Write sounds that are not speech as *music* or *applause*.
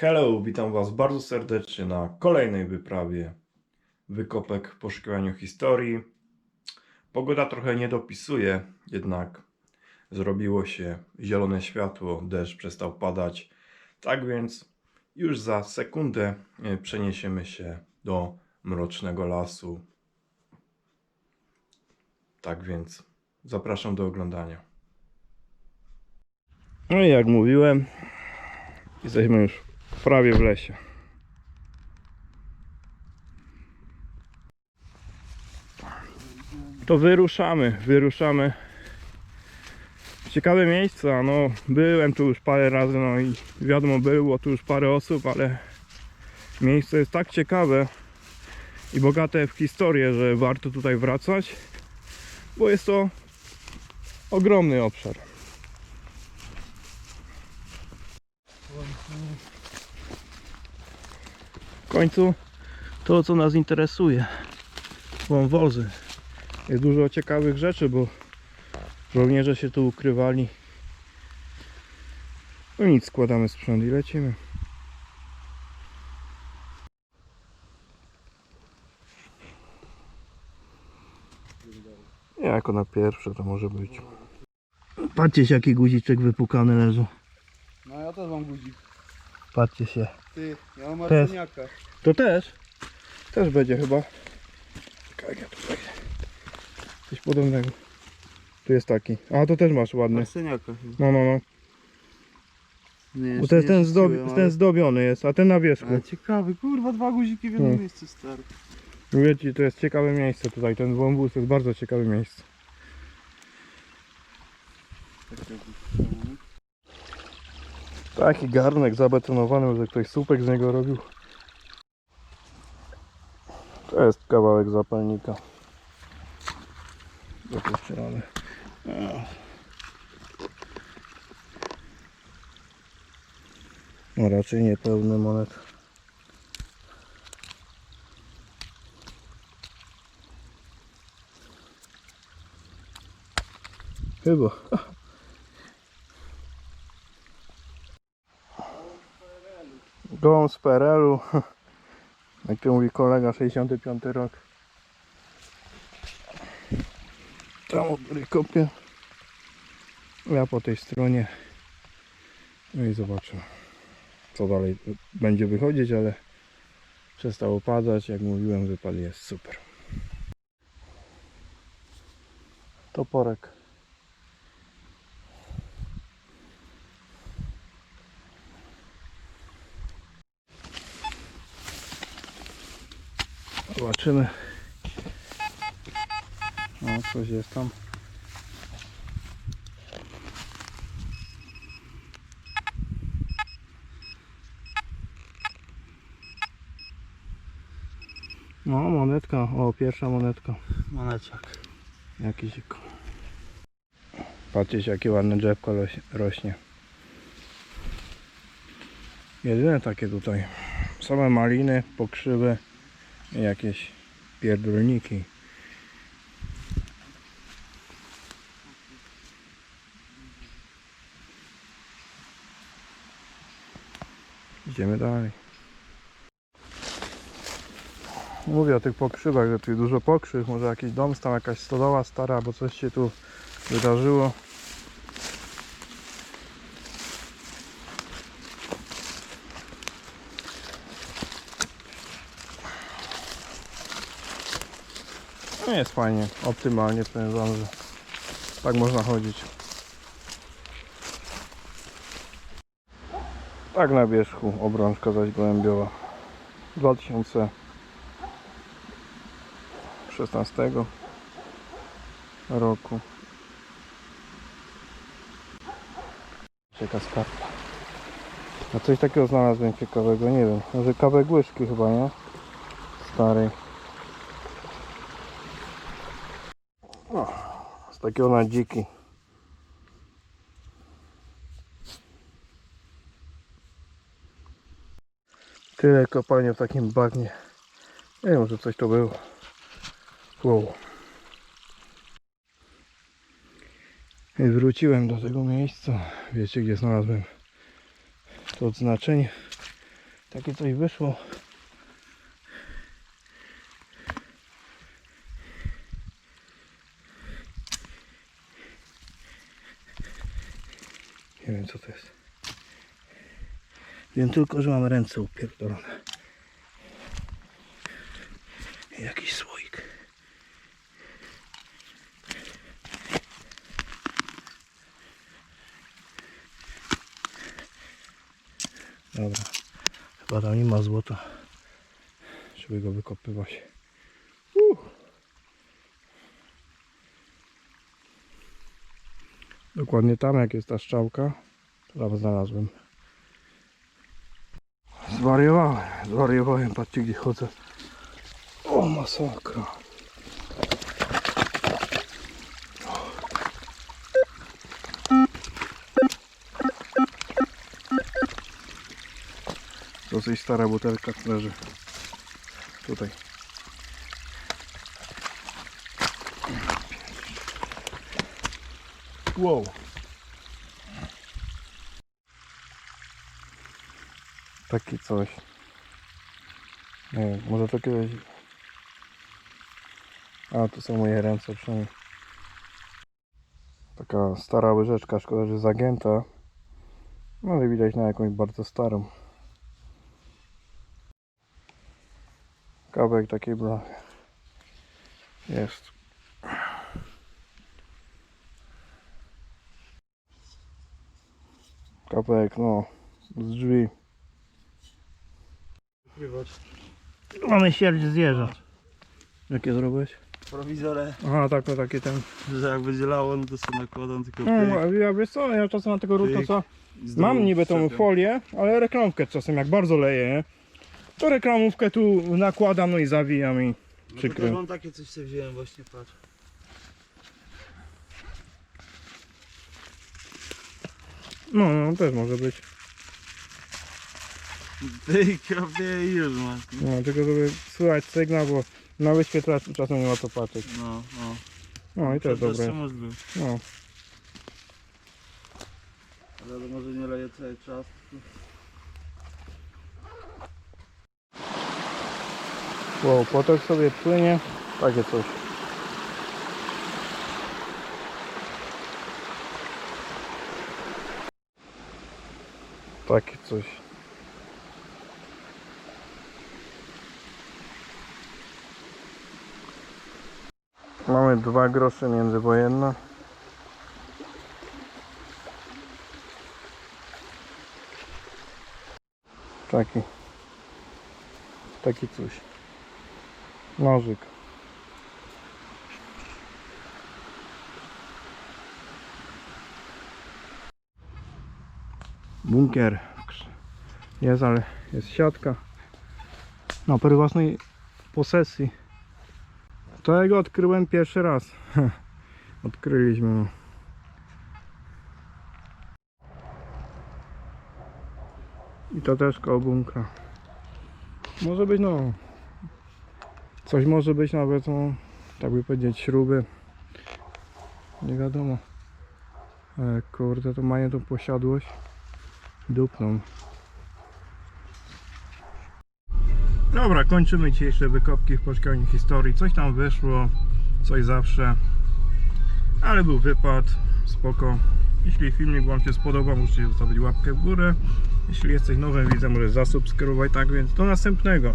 Hello, witam Was bardzo serdecznie na kolejnej wyprawie wykopek w poszukiwaniu historii. Pogoda trochę nie dopisuje, jednak zrobiło się zielone światło, deszcz przestał padać. Tak więc już za sekundę e, przeniesiemy się do mrocznego lasu. Tak więc zapraszam do oglądania. No i jak mówiłem, jesteśmy już prawie w lesie. To wyruszamy, wyruszamy. Ciekawe miejsca, no byłem tu już parę razy, no i wiadomo było tu już parę osób, ale miejsce jest tak ciekawe i bogate w historię, że warto tutaj wracać, bo jest to ogromny obszar. W końcu to, co nas interesuje. Wąwozy. Jest dużo ciekawych rzeczy, bo żołnierze się tu ukrywali. No nic, składamy sprzęt i lecimy. Jako na pierwsze to może być. Patrzcie jaki guziczek wypukany leży. No ja też mam guzik. Patrzcie się. Ty, ja mam To też? Też będzie chyba. Czekaj, ja tu wejdę. Coś podobnego. Tu jest taki. A to też masz ładny. Arseniaka chyba. No, no, no. Nie, Bo jeszcze to jest nie ten, zdobi- ten zdobiony jest, a ten na wierzchu. ale... ciekawy, kurwa, dwa guziki w jednym Hmm. miejscu, stary. Mówię ci, to jest ciekawe miejsce tutaj. Ten wąwóz to jest bardzo ciekawe miejsce. Tak, tak, tak. Taki garnek zabetonowany, że ktoś słupek z niego robił. To jest kawałek zapalnika. Dopuszczony. No raczej niepełny monet. Chyba. *laughs* Gołąb z PRL-u. *laughs* Jak to mówi kolega, 65 rok. Tam u góry kopię. Ja po tej stronie. No i zobaczymy, co dalej będzie wychodzić, ale przestało padać. Jak mówiłem, wypad jest super. Toporek. Zobaczymy. O, coś jest tam. No, monetka. O, pierwsza monetka. Moneciak. Jakiś. Patrzcie, jakie ładne drzewko roś- rośnie. Jedyne takie tutaj. Same maliny, pokrzywy jakieś pierdolniki. Idziemy dalej. Mówię o tych pokrzywach, że tu dużo pokrzyw, może jakiś dom stał, jakaś stodoła stara, albo coś się tu wydarzyło. No jest fajnie, optymalnie powiem że tak można chodzić. Tak na wierzchu obrączka zaś gołębiowa. 2016 roku. Czeka skarpa. A coś takiego znalazłem ciekawego, nie wiem. Może łyżki chyba, nie? Starej. O, z takiego na dziki. Tyle kopalnia w takim bagnie. Nie wiem, że coś to było. Wow. I wróciłem do tego miejsca. Wiecie, gdzie znalazłem to odznaczenie. Takie coś wyszło. Nie wiem co to jest. Wiem tylko, że mam ręce upierdolone. Jakiś słoik. Dobra. Chyba tam nie ma złota. Żeby go wykopywać. Dokładnie tam jak jest ta strzałka, to tam znalazłem. Zwariowałem, zwariowałem, patrzcie gdzie chodzę. O masakra. Dosyć stara butelka leży tutaj. Wow. Taki coś. Nie wiem, może to kiedyś... A, tu są moje ręce przynajmniej. Taka stara łyżeczka, szkoda, że zagięta. No ale widać na jakąś bardzo starą. Kawałek takiej blachy. Jest. Kawałek, no, z drzwi. Mamy śmierć zwierząt. Jakie zrobiłeś? Prowizorę, Aha, tak, to takie ten. że jak będzie lało, no to sobie nakładam tylko No, pyk, ja wiesz co, ja czasem mam tego Pyk. co? i znowu Mam niby tą folię, ale reklamkę czasem jak bardzo leje, nie? To reklamówkę tu nakładam, no i zawijam i No to mam takie coś sobie wziąłem właśnie, patrz. No, no, też może być. Pyk, robię i już masz. No, tylko żeby słychać sygnał, bo na wyświetlaczu czasem nie ma to patrzeć. no. no. No i Przed dobre. No. Ale może nie leje cały czas. Wow, potok sobie płynie. Takie coś. Takie coś. Mamy dwa grosze międzywojenne. Taki. Taki coś. Nożyk. Bunkier. Jest, ale jest siatka. Na prywatnej posesji. To ja go odkryłem pierwszy raz. *laughs* Odkryliśmy. no. I to też koło bunkra. Może być no Coś może być nawet, no, tak by powiedzieć, śruby. Nie wiadomo. E, kurde, to mają tą posiadłość. Dupną. Dobra, kończymy dzisiejsze wykopki w poszukiwaniu historii. Coś tam wyszło, coś zawsze. Ale był wypad, spoko. Jeśli filmik Wam się spodobał, musicie zostawić łapkę w górę. Jeśli jesteś nowym widzem, możesz zasubskrybować. Tak więc do następnego.